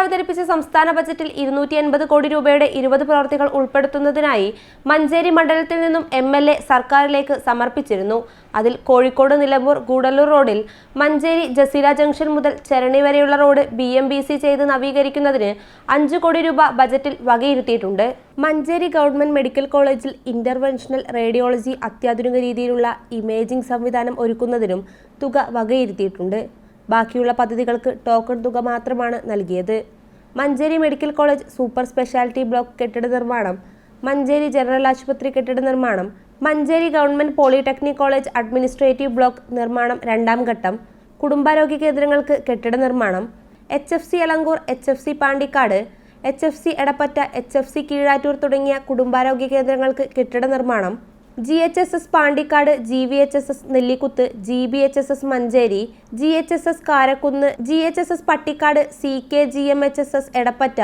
അവതരിപ്പിച്ച സംസ്ഥാന ബജറ്റിൽ ഇരുന്നൂറ്റി എൺപത് കോടി രൂപയുടെ ഇരുപത് പ്രവൃത്തികൾ ഉൾപ്പെടുത്തുന്നതിനായി മഞ്ചേരി മണ്ഡലത്തിൽ നിന്നും എം എൽ എ സർക്കാരിലേക്ക് സമർപ്പിച്ചിരുന്നു. അതിൽ കോഴിക്കോട് നിലമ്പൂർ ഗൂഡല്ലൂർ റോഡിൽ മഞ്ചേരി ജസീല ജംഗ്ഷൻ മുതൽ ചരണി വരെയുള്ള road B M B C ചെയ്ത് നവീകരിക്കുന്നതിന് അഞ്ചു കോടി രൂപ ബജറ്റിൽ വകയിരുത്തിയിട്ടുണ്ട്. മഞ്ചേരി ഗവൺമെന്റ് മെഡിക്കൽ കോളേജിൽ ഇന്റർവെൻഷണൽ റേഡിയോളജി അത്യാധുനിക രീതിയിലുള്ള ഇമേജിംഗ് സംവിധാനം ഒരുക്കുന്നതിനും തുക വകയിരുത്തിയിട്ടുണ്ട്. ബാക്കിയുള്ള പദ്ധതികൾക്ക് ടോക്കൺ തുക മാത്രമാണ് നൽകിയത്. Manjeri medical college super speciality block കെട്ടിട നിർമ്മാണം മഞ്ചേരി ജനറൽ ആശുപത്രി കെട്ടിട നിർമ്മാണം Manjeri government polytechnic college administrative block നിർമ്മാണം രണ്ടാം ഘട്ടം കുടുംബാരോഗ്യ കേന്ദ്രങ്ങൾക്ക് കെട്ടിട നിർമ്മാണം H F C Alankur H F C Pandikkad H F C Edappatta H F C Keezhattur തുടങ്ങിയ കുടുംബാരോഗ്യ കേന്ദ്രങ്ങൾക്ക് കെട്ടിട നിർമ്മാണം G H S S Pandikkad G V H S S Nellikuth G B H S S Manjeri G H S S Karakkunnu G H S S Pattikkad C K G M H S S Edappatta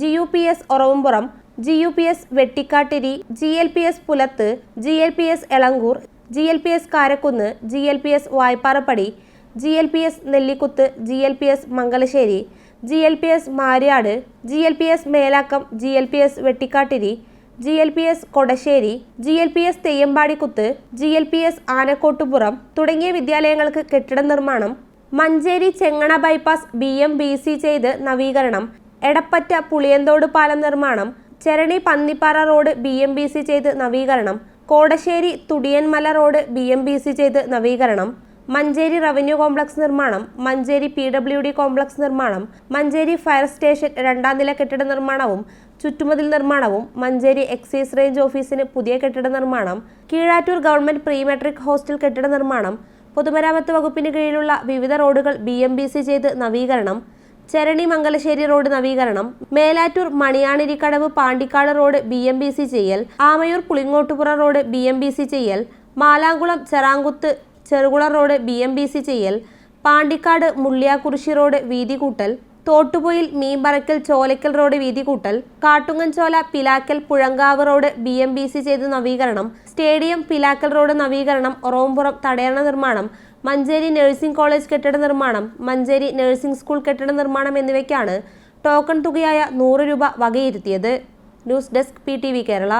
G U P S Oravumpuram G U P S Vettikkattiri G L P S Pulath G L P S Elankur G L P S Karakkunnu G L P S Vaypparappadi G L P S Nellikuth G L P S Mangalassery G L P S Maryad G L P S Melakkam G L P S Vettikkattiri G L P S Kodassery G L P S Theyyampadikuth G L P S Anakkottupuram തുടങ്ങിയ വിദ്യാലയങ്ങൾക്ക് കെട്ടിട നിർമ്മാണം Manjeri Chengana bypass B M B C ചെയ്ത് നവീകരണം എടപ്പറ്റ പുളിയന്തോട് പാലം നിർമ്മാണം Cherani Pannippara road B M B C ചെയ്ത് നവീകരണം Kodassery Thudiyanmala road B M B C ചെയ്ത് നവീകരണം മഞ്ചേരി റവന്യൂ കോംപ്ലക്സ് നിർമ്മാണം Manjeri P W D complex നിർമ്മാണം മഞ്ചേരി ഫയർ സ്റ്റേഷൻ രണ്ടാം നില കെട്ടിട നിർമ്മാണവും ചുറ്റുമതിൽ നിർമ്മാണവും മഞ്ചേരി എക്സൈസ് റേഞ്ച് ഓഫീസിന് പുതിയ കെട്ടിട നിർമ്മാണം Keezhattur government pre matric hostel കെട്ടിട നിർമ്മാണം പൊതുമരാമത്ത് വകുപ്പിന് കീഴിലുള്ള വിവിധ റോഡുകൾ ബി എം ബി സി ചെയ്ത് നവീകരണം ചരണി മംഗലശ്ശേരി റോഡ് നവീകരണം Melattur Maniyanirikkadavu Pandikkad road B M B C ചെയ്യൽ Amayur Pulingottupura road B M B C ചെയ്യൽ Malankulam Cherankuth Cherukula road B M B C ചെയ്യൽ പാണ്ടിക്കാട് മുള്ളിയാക്കുറിശി റോഡ് വീതി കൂട്ടൽ തോട്ടുപൊയിൽ മീൻപറക്കൽ ചോലക്കൽ റോഡ് വീതി കൂട്ടൽ Kattunganchola Pilakkal Puzhankavu road B M B C ചെയ്ത് നവീകരണം stadium Pilakkal road നവീകരണം ഒറോംപുറം തടയണ നിർമ്മാണം മഞ്ചേരി നഴ്സിംഗ് കോളേജ് കെട്ടിട നിർമ്മാണം മഞ്ചേരി നഴ്സിംഗ് സ്കൂൾ കെട്ടിട നിർമ്മാണം എന്നിവയ്ക്കാണ് ടോക്കൺ തുകയായ നൂറ് രൂപ വകയിരുത്തിയത്. News desk P Kerala.